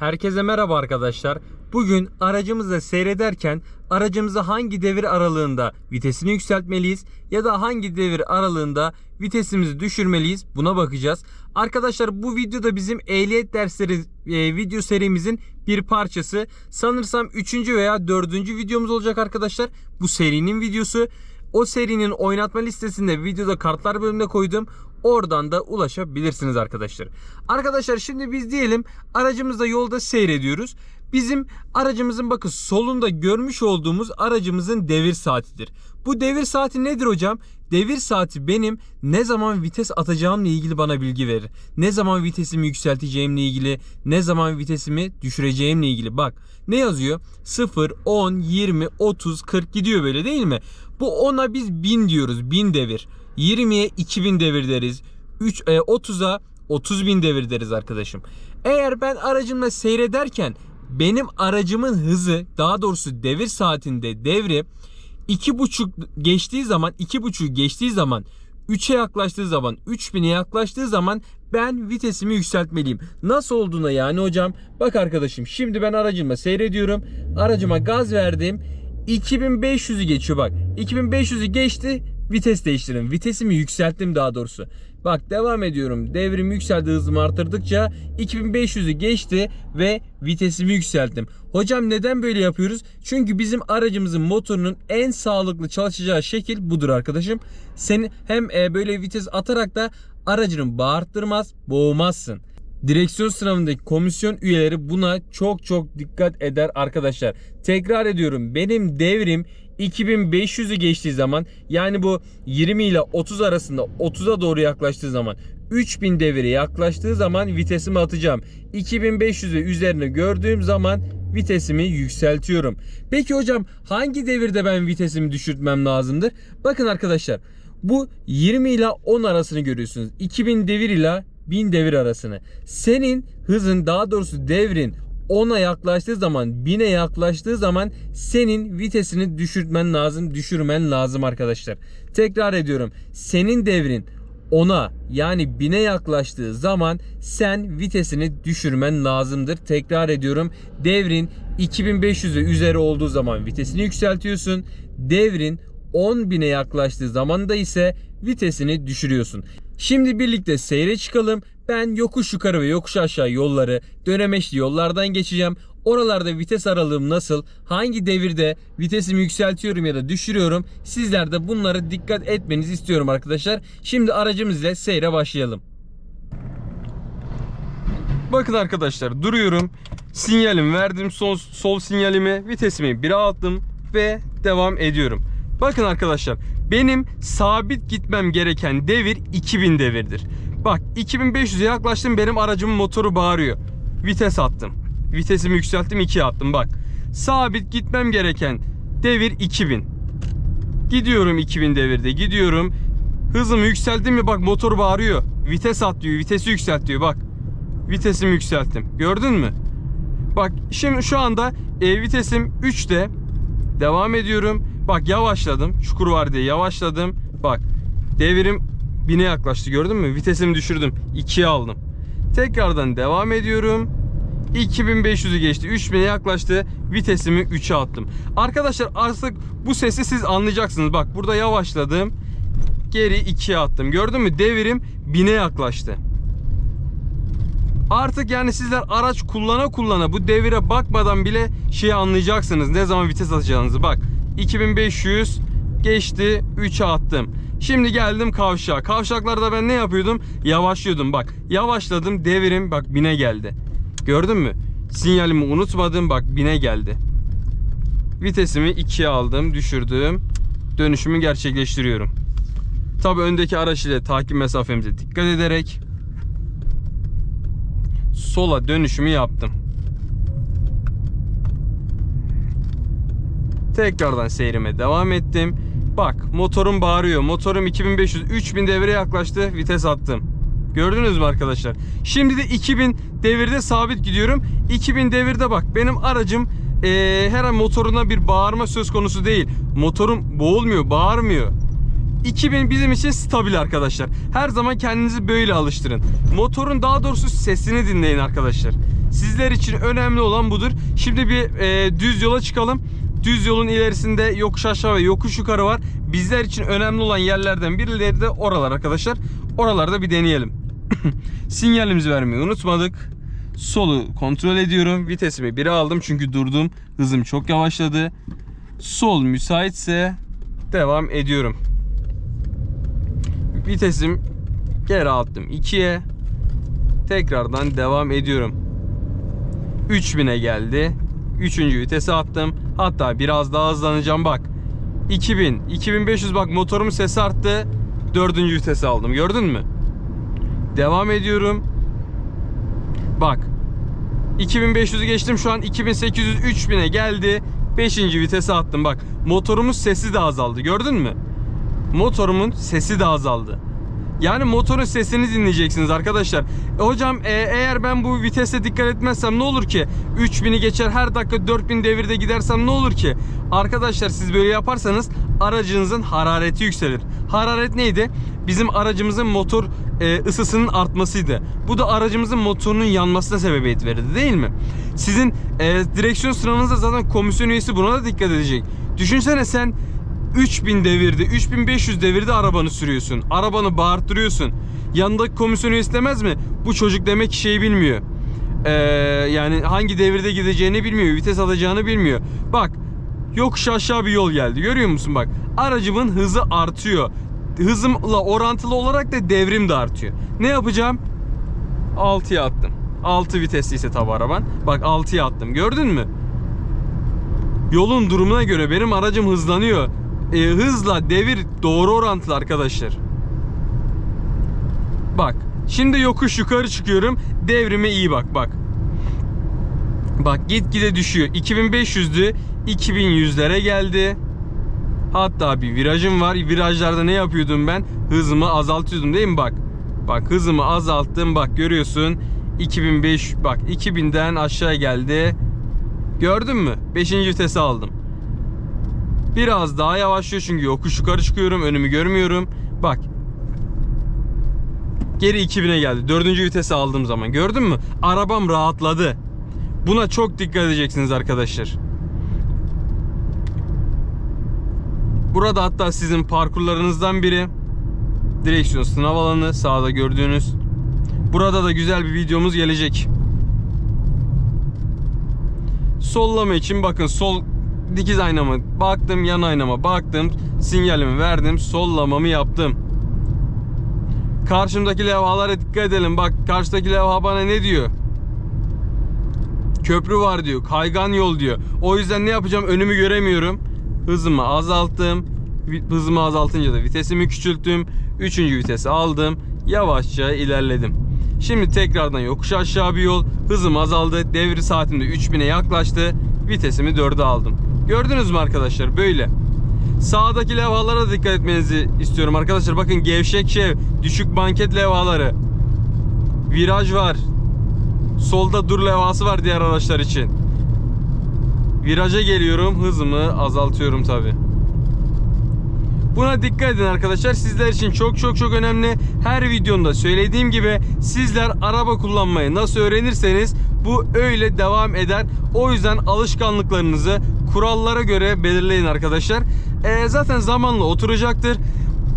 Herkese merhaba arkadaşlar. Bugün aracımızı seyrederken aracımızı hangi devir aralığında vitesini yükseltmeliyiz ya da hangi devir aralığında vitesimizi düşürmeliyiz buna bakacağız. Arkadaşlar bu videoda bizim ehliyet dersleri e, video serimizin bir parçası. Sanırsam 3. veya 4. videomuz olacak arkadaşlar. Bu serinin videosu. O serinin oynatma listesinde videoda kartlar bölümüne koydum. Oradan da ulaşabilirsiniz arkadaşlar. Arkadaşlar şimdi biz diyelim aracımızda yolda seyrediyoruz. Bizim aracımızın bakın solunda görmüş olduğumuz aracımızın devir saatidir. Bu devir saati nedir hocam? Devir saati benim ne zaman vites atacağımla ilgili bana bilgi verir. Ne zaman vitesimi yükselteceğimle ilgili, ne zaman vitesimi düşüreceğimle ilgili. Bak ne yazıyor? 0, 10, 20, 30, 40 gidiyor böyle değil mi? Bu 10'a biz 1000 diyoruz. 1000 devir. 20'ye 2000 devir deriz. 3 e, 30'a 30 bin devir deriz arkadaşım. Eğer ben aracımla seyrederken benim aracımın hızı daha doğrusu devir saatinde devri 2.5 geçtiği zaman 2.5 geçtiği zaman 3'e yaklaştığı zaman 3000'e yaklaştığı zaman ben vitesimi yükseltmeliyim. Nasıl olduğuna yani hocam bak arkadaşım şimdi ben aracımla seyrediyorum. Aracıma gaz verdim. 2500'ü geçiyor bak. 2500'ü geçti vites değiştirin. Vitesimi yükselttim daha doğrusu. Bak devam ediyorum. Devrim yükseldi hızımı artırdıkça 2500'ü geçti ve vitesimi yükselttim. Hocam neden böyle yapıyoruz? Çünkü bizim aracımızın motorunun en sağlıklı çalışacağı şekil budur arkadaşım. Seni hem e, böyle vites atarak da aracını bağırttırmaz, boğmazsın. Direksiyon sınavındaki komisyon üyeleri buna çok çok dikkat eder arkadaşlar. Tekrar ediyorum benim devrim 2500'ü geçtiği zaman yani bu 20 ile 30 arasında 30'a doğru yaklaştığı zaman 3000 devire yaklaştığı zaman vitesimi atacağım. 2500'ü üzerine gördüğüm zaman vitesimi yükseltiyorum. Peki hocam hangi devirde ben vitesimi düşürtmem lazımdır? Bakın arkadaşlar bu 20 ile 10 arasını görüyorsunuz. 2000 devir ile 1000 devir arasını. Senin hızın daha doğrusu devrin 10'a yaklaştığı zaman 1000'e yaklaştığı zaman senin vitesini düşürtmen lazım düşürmen lazım arkadaşlar. Tekrar ediyorum senin devrin 10'a yani 1000'e yaklaştığı zaman sen vitesini düşürmen lazımdır. Tekrar ediyorum devrin 2500'e üzeri olduğu zaman vitesini yükseltiyorsun. Devrin 10.000'e yaklaştığı zamanda ise vitesini düşürüyorsun. Şimdi birlikte seyre çıkalım. Ben yokuş yukarı ve yokuş aşağı yolları, dönemeçli yollardan geçeceğim. Oralarda vites aralığım nasıl, hangi devirde vitesimi yükseltiyorum ya da düşürüyorum. Sizler de bunlara dikkat etmenizi istiyorum arkadaşlar. Şimdi aracımızla seyre başlayalım. Bakın arkadaşlar duruyorum. Sinyalim verdim sol, sol sinyalimi vitesimi 1'e attım ve devam ediyorum. Bakın arkadaşlar benim sabit gitmem gereken devir 2000 devirdir. Bak 2500'e yaklaştım benim aracımın motoru bağırıyor. Vites attım. Vitesimi yükselttim 2'ye attım bak. Sabit gitmem gereken devir 2000. Gidiyorum 2000 devirde gidiyorum. Hızımı yükselttim mi bak motor bağırıyor. Vites at diyor vitesi yükselt diyor bak. Vitesimi yükselttim. Gördün mü? Bak şimdi şu anda e, vitesim 3'te. Devam ediyorum. Bak yavaşladım. Çukur var diye yavaşladım. Bak devirim 1000'e yaklaştı gördün mü? Vitesimi düşürdüm. 2'ye aldım. Tekrardan devam ediyorum. 2500'ü geçti. 3000'e yaklaştı. Vitesimi 3'e attım. Arkadaşlar artık bu sesi siz anlayacaksınız. Bak burada yavaşladım. Geri 2'ye attım. Gördün mü? Devirim 1000'e yaklaştı. Artık yani sizler araç kullana kullana bu devire bakmadan bile şeyi anlayacaksınız. Ne zaman vites atacağınızı. Bak 2500 geçti 3'e attım. Şimdi geldim kavşağa. Kavşaklarda ben ne yapıyordum? Yavaşlıyordum bak. Yavaşladım devirim bak 1000'e geldi. Gördün mü? Sinyalimi unutmadım bak 1000'e geldi. Vitesimi 2'ye aldım düşürdüm. Dönüşümü gerçekleştiriyorum. Tabi öndeki araç ile takip mesafemize dikkat ederek sola dönüşümü yaptım. Tekrardan seyrime devam ettim. Bak motorum bağırıyor. Motorum 2500 3000 devire yaklaştı. Vites attım. Gördünüz mü arkadaşlar? Şimdi de 2000 devirde sabit gidiyorum. 2000 devirde bak benim aracım eee her an motoruna bir bağırma söz konusu değil. Motorum boğulmuyor, bağırmıyor. 2000 bizim için stabil arkadaşlar. Her zaman kendinizi böyle alıştırın. Motorun daha doğrusu sesini dinleyin arkadaşlar. Sizler için önemli olan budur. Şimdi bir e, düz yola çıkalım. Düz yolun ilerisinde yokuş aşağı ve yokuş yukarı var. Bizler için önemli olan yerlerden birileri de oralar arkadaşlar. Oralarda bir deneyelim. Sinyalimizi vermeyi unutmadık. Solu kontrol ediyorum. Vitesimi 1'e aldım çünkü durdum. Hızım çok yavaşladı. Sol müsaitse devam ediyorum. Vitesim geri attım 2'ye. Tekrardan devam ediyorum. 3000'e geldi. Üçüncü vitese attım. Hatta biraz daha hızlanacağım bak. 2000, 2500 bak motorumun sesi arttı. Dördüncü vitese aldım. Gördün mü? Devam ediyorum. Bak. 2500'ü geçtim şu an 2800 3000'e geldi. 5. vitese attım bak. Motorumun sesi de azaldı. Gördün mü? Motorumun sesi de azaldı. Yani motorun sesini dinleyeceksiniz arkadaşlar. E, hocam e, eğer ben bu vitese dikkat etmezsem ne olur ki? 3000'i geçer her dakika 4000 devirde gidersem ne olur ki? Arkadaşlar siz böyle yaparsanız aracınızın harareti yükselir. Hararet neydi? Bizim aracımızın motor e, ısısının artmasıydı. Bu da aracımızın motorunun yanmasına sebebiyet verirdi değil mi? Sizin e, direksiyon sıranızda zaten komisyon üyesi buna da dikkat edecek. Düşünsene sen 3000 devirde, 3500 devirde arabanı sürüyorsun. Arabanı bağırttırıyorsun. Yanındaki komisyon üyesi demez mi? Bu çocuk demek ki şeyi bilmiyor. Ee, yani hangi devirde gideceğini bilmiyor. Vites alacağını bilmiyor. Bak yokuş aşağı bir yol geldi. Görüyor musun bak. Aracımın hızı artıyor. Hızımla orantılı olarak da devrim de artıyor. Ne yapacağım? 6'ya attım. 6 vitesli ise tabi araban. Bak 6'ya attım. Gördün mü? Yolun durumuna göre benim aracım hızlanıyor. E, hızla devir doğru orantılı arkadaşlar. Bak. Şimdi yokuş yukarı çıkıyorum. Devrime iyi bak bak. Bak gitgide düşüyor. 2500'dü. 2100'lere geldi. Hatta bir virajım var. Virajlarda ne yapıyordum ben? Hızımı azaltıyordum değil mi bak. Bak hızımı azalttım. Bak görüyorsun. 2005 bak 2000'den aşağı geldi. Gördün mü? 5. vitesi aldım. Biraz daha yavaşlıyor çünkü yokuş yukarı çıkıyorum. Önümü görmüyorum. Bak. Geri 2000'e geldi. 4. vitesi aldığım zaman. Gördün mü? Arabam rahatladı. Buna çok dikkat edeceksiniz arkadaşlar. Burada hatta sizin parkurlarınızdan biri. Direksiyon sınav alanı sağda gördüğünüz. Burada da güzel bir videomuz gelecek. Sollama için bakın sol dikiz aynama baktım, yan aynama baktım, sinyalimi verdim, sollamamı yaptım. Karşımdaki levhalara dikkat edelim. Bak karşıdaki levha bana ne diyor? Köprü var diyor, kaygan yol diyor. O yüzden ne yapacağım? Önümü göremiyorum. Hızımı azalttım. Hızımı azaltınca da vitesimi küçülttüm. Üçüncü vitesi aldım. Yavaşça ilerledim. Şimdi tekrardan yokuş aşağı bir yol. Hızım azaldı. Devri saatimde 3000'e yaklaştı. Vitesimi 4'e aldım. Gördünüz mü arkadaşlar? Böyle. Sağdaki levhalara dikkat etmenizi istiyorum arkadaşlar. Bakın gevşek şev, düşük banket levhaları. Viraj var. Solda dur levhası var diğer araçlar için. Viraja geliyorum. Hızımı azaltıyorum tabi. Buna dikkat edin arkadaşlar. Sizler için çok çok çok önemli. Her videomda söylediğim gibi sizler araba kullanmayı nasıl öğrenirseniz bu öyle devam eder. O yüzden alışkanlıklarınızı kurallara göre belirleyin arkadaşlar. Ee, zaten zamanla oturacaktır.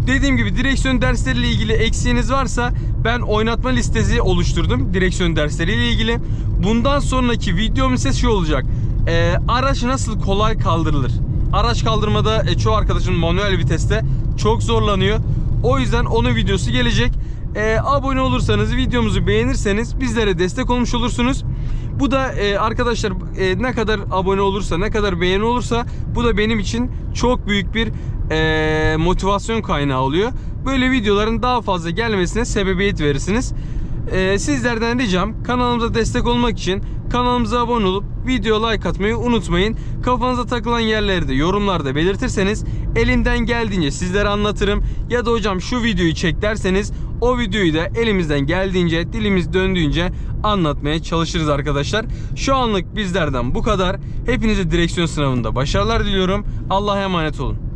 Dediğim gibi direksiyon dersleriyle ilgili eksiğiniz varsa ben oynatma listesi oluşturdum direksiyon dersleriyle ilgili. Bundan sonraki videom ise şu olacak. Ee, araç nasıl kolay kaldırılır? Araç kaldırmada e, çoğu arkadaşım manuel viteste çok zorlanıyor. O yüzden onun videosu gelecek. E, abone olursanız, videomuzu beğenirseniz bizlere destek olmuş olursunuz. Bu da e, arkadaşlar e, ne kadar abone olursa, ne kadar beğeni olursa bu da benim için çok büyük bir e, motivasyon kaynağı oluyor. Böyle videoların daha fazla gelmesine sebebiyet verirsiniz. E, sizlerden ricam kanalımıza destek olmak için kanalımıza abone olup video like atmayı unutmayın. Kafanıza takılan yerleri de yorumlarda belirtirseniz elimden geldiğince sizlere anlatırım. Ya da hocam şu videoyu çek derseniz o videoyu da elimizden geldiğince dilimiz döndüğünce anlatmaya çalışırız arkadaşlar. Şu anlık bizlerden bu kadar. Hepinize direksiyon sınavında başarılar diliyorum. Allah'a emanet olun.